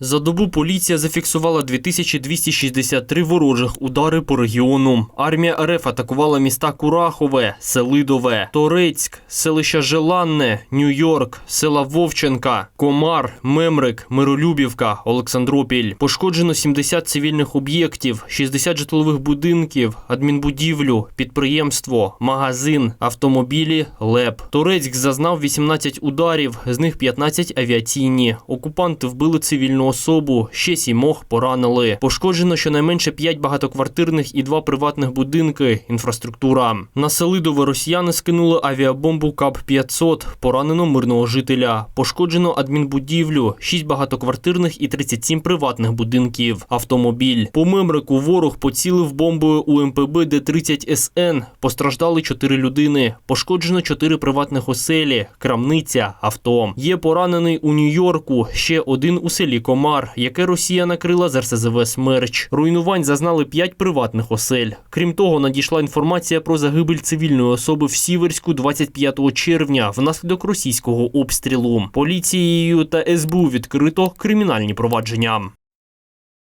За добу поліція зафіксувала 2263 ворожих удари по регіону. Армія РФ атакувала міста Курахове, Селидове, Торецьк, селища Желанне, Нью-Йорк, села Вовченка, Комар, Мемрик, Миролюбівка, Олександропіль. Пошкоджено 70 цивільних об'єктів, 60 житлових будинків, адмінбудівлю, підприємство, магазин, автомобілі, ЛЕП. Торецьк зазнав 18 ударів, з них 15 авіаційні. Окупанти вбили цивільну особу, ще сімох поранили. Пошкоджено щонайменше 5 багатоквартирних і 2 приватних будинки, інфраструктура. На Селидове росіяни скинули авіабомбу КАП-500, поранено мирного жителя. Пошкоджено адмінбудівлю, 6 багатоквартирних і 37 приватних будинків. Автомобіль. По Мемрику ворог поцілив бомбою у МПБ Д-30 СН. Постраждали 4 людини. Пошкоджено 4 приватних оселі, крамниця, авто. Є поранений у Нью-Йорку, ще один у селі Комар, яке Росія накрила з РСЗВ «Смерч». Руйнувань зазнали п'ять приватних осель. Крім того, надійшла інформація про загибель цивільної особи в Сіверську 25 червня внаслідок російського обстрілу. Поліцією та СБУ відкрито кримінальні провадження.